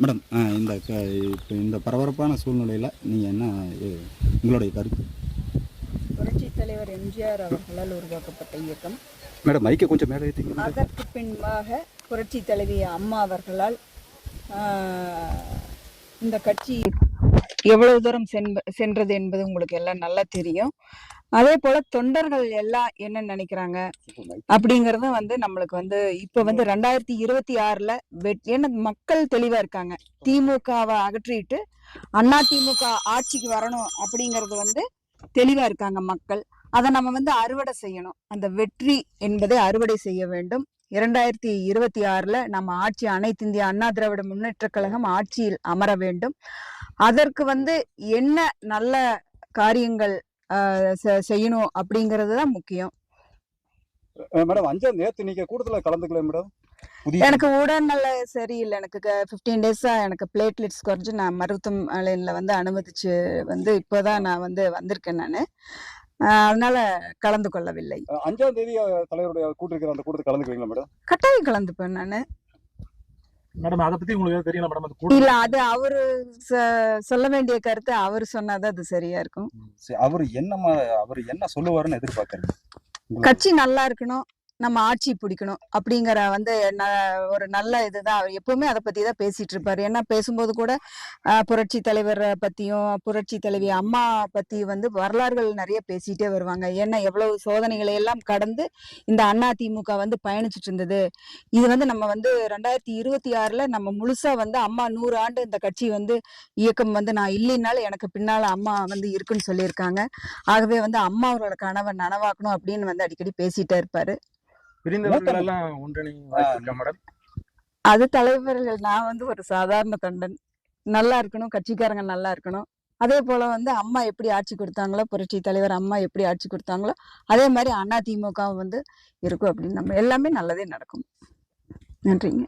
Madam இந்த க இப்போ இந்த பரபரப்பான சூழ்நிலையில் நீங்கள் என்ன உங்களுடைய கருத்து? புரட்சித் தலைவர் எம்ஜிஆர் அவர்களால் உருவாக்கப்பட்ட இயக்கம். மேடம் மைக்கை கொஞ்சம் மேலே அதற்கு பின்பாக புரட்சி தலைவி அம்மா அவர்களால் இந்த கட்சி எவ்வளவு தூரம் சென்றது என்பது உங்களுக்கு எல்லாம் நல்லா தெரியும். அதே போல தொண்டர்கள் எல்லாம் என்ன நினைக்கிறாங்க? அப்படிங்கறத வந்து நம்மளுக்கு வந்து இப்ப வந்து ரெண்டாயிரத்தி இருபத்தி ஆறுல வெட் ஏன்னா மக்கள் தெளிவா இருக்காங்க. திமுகவை அகற்றிட்டு அண்ணா திமுக ஆட்சிக்கு வரணும் அப்படிங்கறது வந்து தெளிவா இருக்காங்க மக்கள். அதை நம்ம வந்து அறுவடை செய்யணும். அந்த வெற்றி என்பதை அறுவடை செய்ய வேண்டும். இரண்டாயிரத்தி இருபத்தி ஆறுல நம்ம ஆட்சி அனைத்து இந்திய அண்ணா திராவிட முன்னேற்ற கழகம் ஆட்சியில் அமர வேண்டும். அதற்கு வந்து என்ன நல்ல காரியங்கள் செய்யணும் அப்படிங்கிறது தான் முக்கியம். மேடம் அஞ்சாம் நேற்று நீங்கள் கூட்டத்தில் கலந்துக்கல மேடம்? எனக்கு உடல்நல சரியில்லை. எனக்கு ஃபிஃப்டீன் டேஸா எனக்கு பிளேட்லெட்ஸ் குறைஞ்சு நான் மருத்துவமனையில் வந்து அனுமதிச்சு வந்து இப்போதான் நான் வந்து வந்திருக்கேன் நான். அதனால கலந்து கொள்ளவில்லை அஞ்சாம் தேதி தலைவருடைய கூட்டிருக்கிற அந்த கூட்டத்தில் கலந்துக்குவீங்களா மேடம்? கட்டாயம் கலந்துப்பேன் நான். மேடம் அதை பத்தி உங்களுக்கு தெரியல மேடம் அது கூட இல்ல அது அவரு ச- சொல்ல வேண்டிய கருத்து அவர் சொன்னாதான் அது சரியா இருக்கும். அவர் என்ன அவர் என்ன சொல்லுவாருன்னு எதிர்பார்க்குறீங்க? கட்சி நல்லா இருக்கணும். நம்ம ஆட்சி பிடிக்கணும் அப்படிங்கிற வந்து ஒரு நல்ல இதுதான். அவர் எப்பவுமே அதை பத்தி தான் பேசிட்டு இருப்பாரு. ஏன்னா பேசும்போது கூட புரட்சி தலைவரை பத்தியும் புரட்சி தலைவி அம்மா பத்தி வந்து வரலாறுகள் நிறைய பேசிட்டே வருவாங்க. ஏன்னா எவ்வளவு சோதனைகளை எல்லாம் கடந்து இந்த அண்ணா திமுக வந்து பயணிச்சுட்டு இருந்தது. இது வந்து நம்ம வந்து ரெண்டாயிரத்தி இருபத்தி ஆறுல நம்ம முழுசா வந்து அம்மா நூறு ஆண்டு இந்த கட்சி வந்து இயக்கம் வந்து நான் இல்லைனாலும் எனக்கு பின்னால அம்மா வந்து இருக்குன்னு சொல்லியிருக்காங்க. ஆகவே வந்து அம்மா அவரோட கனவை நனவாக்கணும் அப்படின்னு வந்து அடிக்கடி பேசிட்டே இருப்பாரு. பிரிந்தவர்கள் எல்லாம் ஒன்றிணை வாய்ப்பு இருக்கா மேடம்? அது தலைவர்கள் நான் வந்து ஒரு சாதாரண தொண்டன். நல்லா இருக்கணும் கட்சிக்காரங்க நல்லா இருக்கணும். அதே போல வந்து அம்மா எப்படி ஆட்சி கொடுத்தாங்களோ புரட்சி தலைவர் அம்மா எப்படி ஆட்சி கொடுத்தாங்களோ அதே மாதிரி அண்ணா திமுக வந்து இருக்கும் அப்படின்னு நம்ம எல்லாமே நல்லதே நடக்கும். நன்றிங்க.